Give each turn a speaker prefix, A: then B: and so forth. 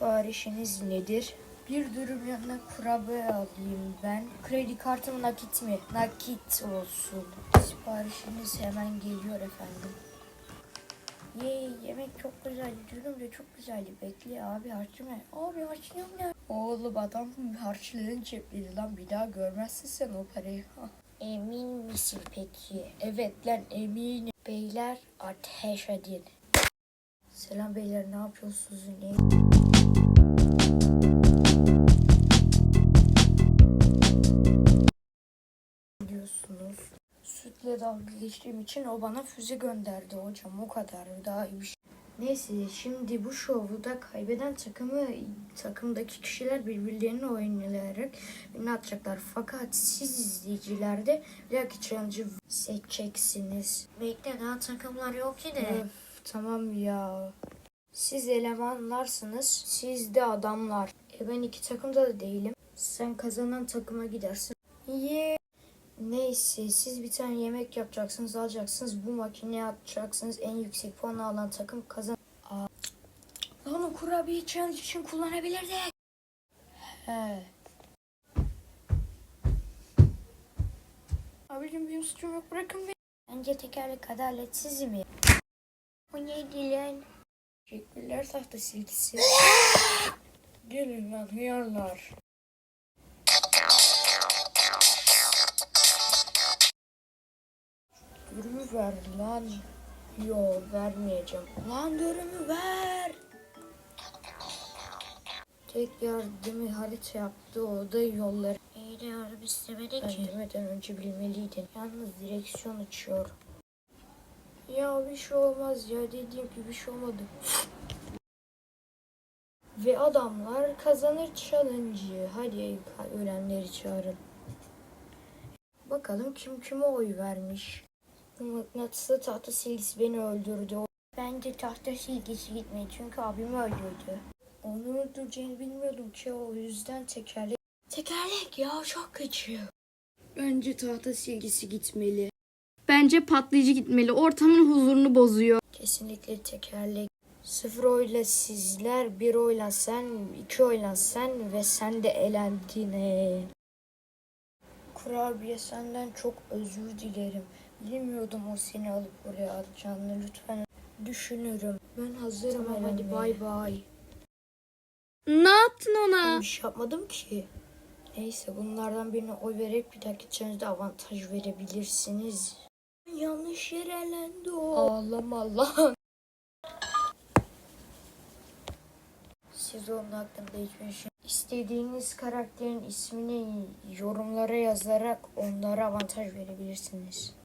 A: Siparişiniz nedir? Bir dürüm yanına kurabiye alayım ben. Kredi kartım nakit mi? Nakit olsun. Siparişiniz hemen geliyor efendim. Yey yemek çok güzel. Dürüm de çok güzeldi. Bekle abi harçlama. Abi harçlıyorum ne? Oğlum adam harçlığın cepliydi lan. Bir daha görmezsin sen o parayı. Emin misin peki? Evet lan eminim. Beyler ateş edin. Selam beyler ne yapıyorsunuz? Ne? Diyorsunuz. Sütle dalga geçtiğim için o bana füze gönderdi hocam o kadar daha iyi bir şey. Neyse şimdi bu şovu kaybeden takımı takımdaki kişiler birbirlerini oynayarak ne atacaklar. Fakat siz izleyiciler de dahaki challenge'ı seçeceksiniz.
B: Bekle daha takımlar yok ki de.
A: Öf, tamam ya. Siz elemanlarsınız, siz de adamlar. E ben iki takımda da değilim. Sen kazanan takıma gidersin. Ye. Neyse siz bir tane yemek yapacaksınız, alacaksınız. Bu makineye atacaksınız. En yüksek puan alan takım kazan. Aa. Lan o kurabiye challenge için kullanabilirdik. He. Abicim benim suçum yok bırakın beni. Bence tekerlek adaletsiz mi? O neydi lan? Teşekkürler tahta silgisi. Gelin lan hıyarlar. Dürümü ver lan. Yo vermeyeceğim. Lan dürümü ver. Tek yardımı harita yaptı o da yolları.
B: İyi de yardım istemedi
A: Ben
B: ki.
A: demeden önce bilmeliydin. Yalnız direksiyon açıyor. Ya bir şey olmaz ya dediğim gibi bir şey olmadı. Ve adamlar kazanır challenge'ı. Hadi ölenleri çağırın. Bakalım kim kime oy vermiş. Bu mıknatıslı tahta silgisi beni öldürdü. Bence tahta silgisi gitmedi çünkü abimi öldürdü. Onu öldüreceğini bilmiyordum ki o yüzden tekerlek. Tekerlek ya çok kötü.
C: Bence tahta silgisi gitmeli. Bence patlayıcı gitmeli. Ortamın huzurunu bozuyor.
A: Kesinlikle tekerlek. Sıfır oyla sizler, bir oyla sen, iki oyla sen ve sen de elendin. Kurabiye senden çok özür dilerim. Bilmiyordum o seni alıp buraya atacağını. Lütfen düşünürüm. Ben hazırım
C: Tamam,
A: hadi bay bay.
C: Ne yaptın
A: Ben
C: ona?
A: bir şey yapmadım ki. Neyse bunlardan birine oy verip bir dahaki challenge'da avantaj verebilirsiniz. Yanlış yere elendi o. Ağlama lan. Siz onun hakkında hiçbir şey... İstediğiniz karakterin ismini yorumlara yazarak onlara avantaj verebilirsiniz.